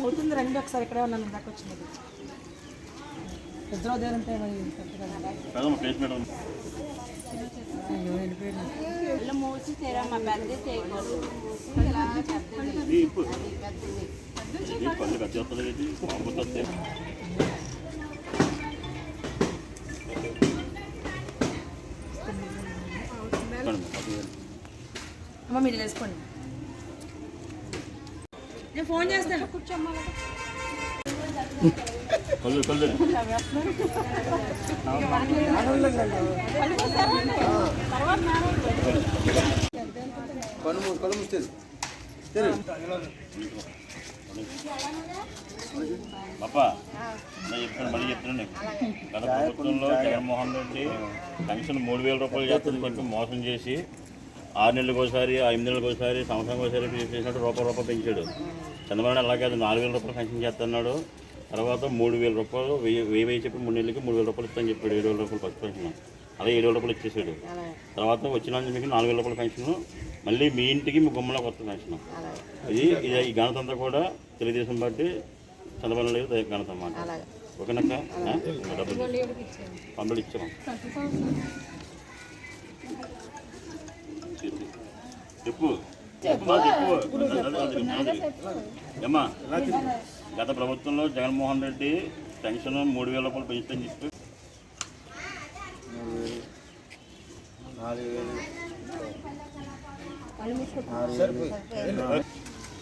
అవుతుంది రండి ఒకసారి ఇక్కడే ఉన్నాను మరి అయ్యో వెళ్ళిపోయాడు మూసి తెరమ్మ పెద్ద చేయకూడదు ఇలా పెద్దది. ఈ నేను ఫోన్ చేస్తాను కళ్ళు కళ్ళు. కళ్ళు మూసి కళ్ళు మూసి పాపా నేను చెప్తాను మళ్ళీ చెప్తాను నీకు. గత ప్రభుత్వంలో జగన్మోహన్ రెడ్డి పెన్షన్ మూడు వేల రూపాయలు చేస్తుంది చెప్పి మోసం చేసి ఆరు నెలలకు ఒకసారి ఎనిమిది నెలలకు ఒకసారి సంవత్సరానికి ఒకసారి చేసినట్టు రూపాయి రూపాయి పెంచాడు. చంద్రబాబు నాయుడు అలాగే అది నాలుగు వేల రూపాయలు పెన్షన్ చేస్తున్నాడు తర్వాత మూడు వేల రూపాయలు వెయ్యి వెయ్యి వెయ్యి చెప్పి మూడు నెలలకి మూడు వేల రూపాయలు ఇస్తాను చెప్పాడు. ఏడు వేల రూపాయలు ఫస్ట్ పెన్షన్ అలా ఏడు వేల రూపాయలు ఇచ్చేసాడు. తర్వాత వచ్చిన మీకు నాలుగు వేల రూపాయల పెన్షన్ మళ్ళీ మీ ఇంటికి మీ గుమ్మలోకి వస్తుంది పెన్షన్ ఇది ఇది ఈ ఘనతంతా కూడా తెలుగుదేశం పార్టీ చంద్రబాబు నాయుడు ఘనత అన్నమాట ఓకేనక్క డబ్బులు పంపిణీ ఇచ్చాం. చెప్పు. చెప్పు. మా చెప్పు. అది- అది- అది- అది. ఏమ్మా? గత ప్రభుత్వంలో జగన్మోహన్ రెడ్డి పెన్షన్ మూడు వేల రూపాయలు పెంచుతాని చెప్పి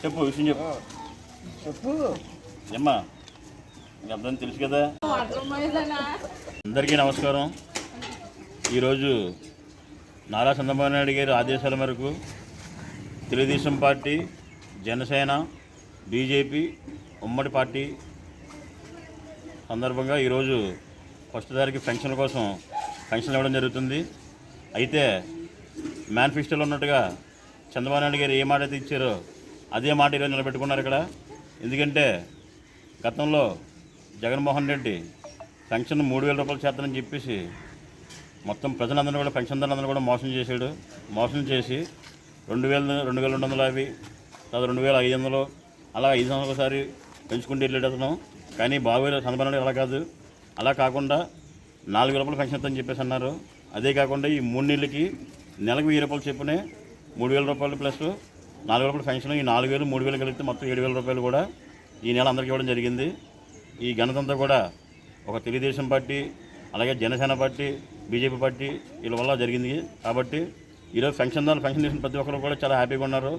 చెప్పు విషయం చెప్పు. చెప్పు. ఏమ్మా? మీకు అర్థం తెలుసు కదా? అందరికీ నమస్కారం. ఈరోజు నారా చంద్రబాబు నాయుడు గారి ఆదేశాల మేరకు తెలుగుదేశం పార్టీ జనసేన బీజేపీ ఉమ్మడి పార్టీ సందర్భంగా ఈరోజు ఫస్ట్ తారీఖు పెన్షన్ కోసం పెన్షన్ ఇవ్వడం జరుగుతుంది. అయితే మేనిఫెస్టోలో ఉన్నట్టుగా చంద్రబాబు నాయుడు గారు ఏ మాట అయితే ఇచ్చారో అదే మాట ఈరోజు నిలబెట్టుకున్నారు ఇక్కడ. ఎందుకంటే గతంలో జగన్మోహన్ రెడ్డి పెన్షన్ మూడు వేల రూపాయలు చేస్తానని చెప్పేసి మొత్తం ప్రజలందరూ కూడా పెన్షన్దారులందరూ కూడా మోసం చేశాడు. మోసం చేసి రెండు వేల రెండు వేల రెండు వందల యాభై తర్వాత రెండు వేల ఐదు వందలు అలా ఐదు వందలు ఒకసారి పెంచుకుంటూ వెళ్ళాడు అతను కానీ బావిలో చంద్రబాబు అలా కాదు. అలా కాకుండా నాలుగు రూపాయలు పెన్షన్ ఇస్తామని చెప్పేసి అన్నారు. అదే కాకుండా ఈ మూడు నెలలకి నెలకు వెయ్యి రూపాయలు చెప్పునే మూడు వేల రూపాయలు ప్లస్ నాలుగు రూపాయలు పెన్షన్ ఈ నాలుగు వేలు మూడు వేలు కలిపితే మొత్తం ఏడు వేల రూపాయలు కూడా ఈ నెల అందరికీ ఇవ్వడం జరిగింది. ఈ ఘనతంతా కూడా ఒక తెలుగుదేశం పార్టీ అలాగే జనసేన పార్టీ బీజేపీ పార్టీ వీళ్ళ వల్ల జరిగింది. కాబట్టి ఈరోజు పెన్షన్ దాని పెన్షన్ చేసిన ప్రతి ఒక్కరు కూడా చాలా హ్యాపీగా ఉన్నారు.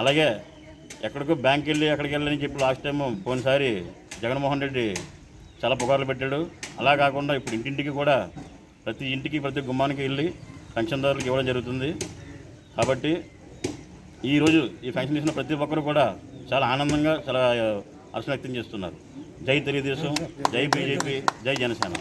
అలాగే ఎక్కడికో బ్యాంక్ వెళ్ళి ఎక్కడికి వెళ్ళని చెప్పి లాస్ట్ టైం పోయినసారి జగన్మోహన్ రెడ్డి చాలా పుకార్లు పెట్టాడు. అలా కాకుండా ఇప్పుడు ఇంటింటికి కూడా ప్రతి ఇంటికి ప్రతి గుమ్మానికి వెళ్ళి పెన్షన్దారులకు ఇవ్వడం జరుగుతుంది. కాబట్టి ఈరోజు ఈ ఫంక్షన్ చేసిన ప్రతి ఒక్కరు కూడా చాలా ఆనందంగా చాలా హర్షం వ్యక్తం చేస్తున్నారు. జై తెలుగుదేశం జై బీజేపీ జై జనసేన.